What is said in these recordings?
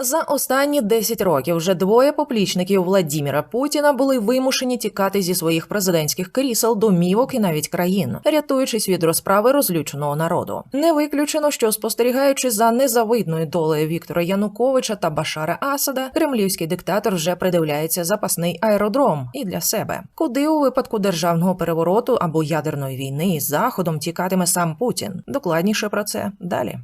За останні 10 років вже двоє поплічників Владіміра Путіна були вимушені тікати зі своїх президентських крісел, домівок і навіть країн, рятуючись від розправи розлюченого народу. Не виключено, що спостерігаючи за незавидною долею Віктора Януковича та Башара Асада, кремлівський диктатор вже придивляється запасний аеродром і для себе, куди у випадку державного перевороту або ядерної війни із заходом тікатиме сам Путін. Докладніше про це далі.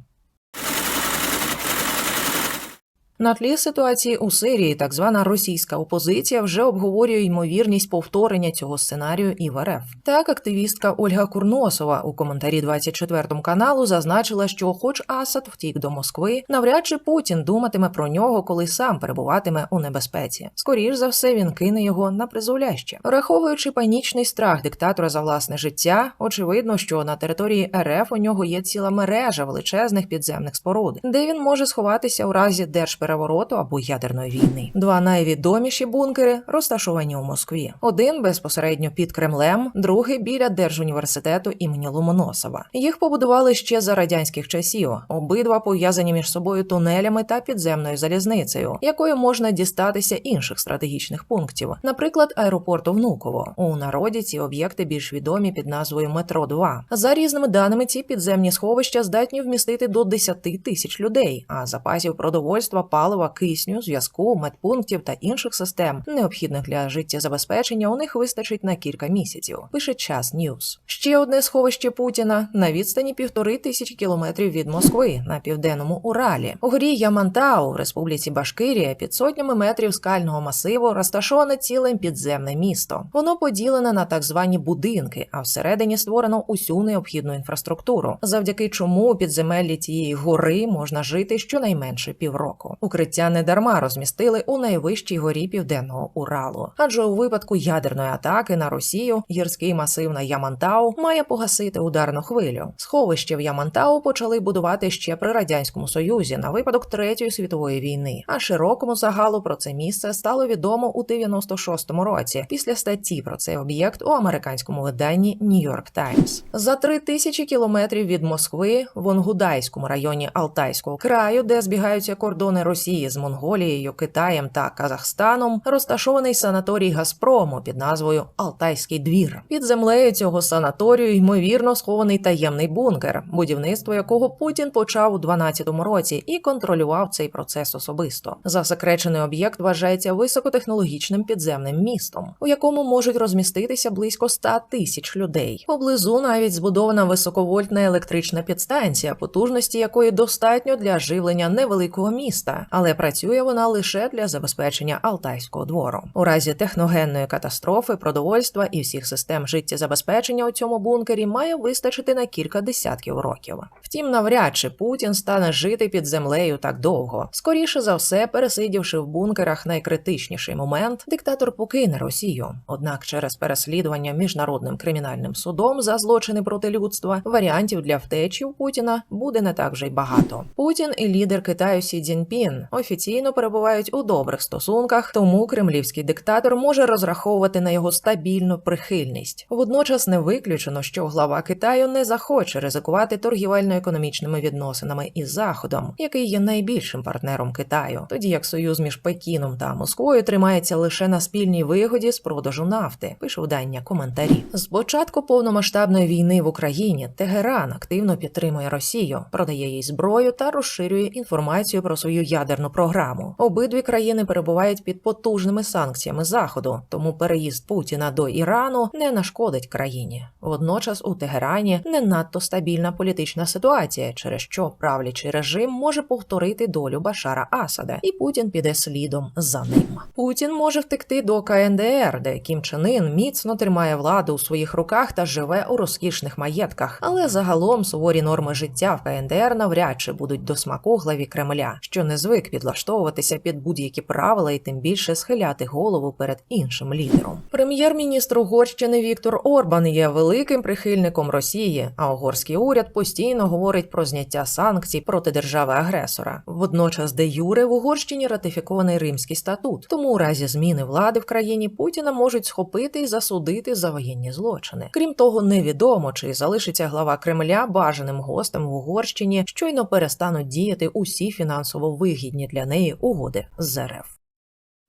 На тлі ситуації у Сирії так звана російська опозиція вже обговорює ймовірність повторення цього сценарію і в РФ. Так, активістка Ольга Курносова у коментарі 24 каналу зазначила, що, хоч Асад втік до Москви, навряд чи Путін думатиме про нього, коли сам перебуватиме у небезпеці. Скоріш за все, він кине його на призволяще. Враховуючи панічний страх диктатора за власне життя, очевидно, що на території РФ у нього є ціла мережа величезних підземних споруд, де він може сховатися у разі держперевороту або ядерної війни. Два найвідоміші бункери розташовані у Москві. Один безпосередньо під Кремлем, другий біля Держуніверситету імені Ломоносова. Їх побудували ще за радянських часів. Обидва пов'язані між собою тунелями та підземною залізницею, якою можна дістатися інших стратегічних пунктів, наприклад, аеропорту Внуково. У народі ці об'єкти більш відомі під назвою Метро 2 За різними даними, ці підземні сховища здатні вмістити до 10 тисяч людей, а запасів продовольства, палива, кисню, зв'язку, медпунктів та інших систем, необхідних для життєзабезпечення, у них вистачить на кілька місяців. Пише час Ньюс. Ще одне сховище Путіна на відстані півтори тисячі кілометрів від Москви на південному Уралі. У горі Ямантау в республіці Башкирія під сотнями метрів скального масиву розташоване ціле підземне місто. Воно поділене на так звані будинки, а всередині створено усю необхідну інфраструктуру, завдяки чому у підземеллі цієї гори можна жити щонайменше півроку. Укриття недарма розмістили у найвищій горі південного Уралу, адже у випадку ядерної атаки на Росію гірський масив на Ямантау має погасити ударну хвилю. Сховище в Ямантау почали будувати ще при радянському союзі на випадок третьої світової війни. А широкому загалу про це місце стало відомо у 96-му році після статті про цей об'єкт у американському виданні York Times. За три тисячі кілометрів від Москви в Онгудайському районі Алтайського краю, де збігаються кордони Росії з Монголією, Китаєм та Казахстаном, розташований санаторій Газпрому під назвою Алтайський двір. Під землею цього санаторію ймовірно схований таємний бункер, будівництво якого Путін почав у 12-му році і контролював цей процес особисто. Засекречений об'єкт вважається високотехнологічним підземним містом, у якому можуть розміститися близько 100 тисяч людей. Поблизу навіть збудована високовольтна електрична підстанція, потужності якої достатньо для живлення невеликого міста, але працює вона лише для забезпечення Алтайського двору. У разі техногенної катастрофи, продовольства і всіх систем життєзабезпечення у цьому бункері має вистачити на кілька десятків років. Втім, навряд чи Путін стане жити під землею так довго. Скоріше за все, пересидівши в бункерах найкритичніший момент, диктатор покине Росію. Однак, через переслідування міжнародним кримінальним судом за злочини проти людства варіантів для втечі у Путіна буде не так вже й багато. Путін і лідер Китаю Сі Цзіньпін офіційно перебувають у добрих стосунках, тому кремлівський диктатор може розраховувати на його стабільну прихильність. Водночас не виключено, що глава Китаю не захоче ризикувати торгівельно-економічними відносинами із Заходом, який є найбільшим партнером Китаю, тоді як союз між Пекіном та Москвою тримається лише на спільній вигоді з продажу нафти. Пише видання коментарі. З початку повномасштабної війни в Україні Тегеран активно підтримує Росію, продає їй зброю та розширює інформацію про свою ядерну програму. Обидві країни перебувають під потужними санкціями Заходу, тому переїзд Путіна до Ірану не нашкодить країні. Водночас у Тегерані не надто стабільна політична ситуація, через що правлячий режим може повторити долю Башара Асада, і Путін піде слідом за ним. Путін може втекти до КНДР, де Кім Чен Ін міцно тримає владу у своїх руках та живе у розкішних маєтках. Але загалом суворі норми життя в КНДР навряд чи будуть до смаку главі Кремля, що не звик підлаштовуватися під будь-які правила і тим більше схиляти голову перед іншим лідером. Прем'єр-міністр Угорщини Віктор Орбан є великим прихильником Росії, а угорський уряд постійно говорить про зняття санкцій проти держави-агресора. Водночас, де юре в Угорщині ратифікований Римський статут. Тому у разі зміни влади в країні Путіна можуть схопити і засудити за воєнні злочини. Крім того, невідомо чи залишиться глава Кремля бажаним гостем в Угорщині, щойно перестануть діяти усі фінансово вигідні вигідні для неї угоди з РФ.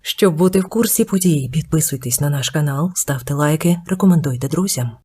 Щоб бути в курсі подій, підписуйтесь на наш канал, ставте лайки, рекомендуйте друзям.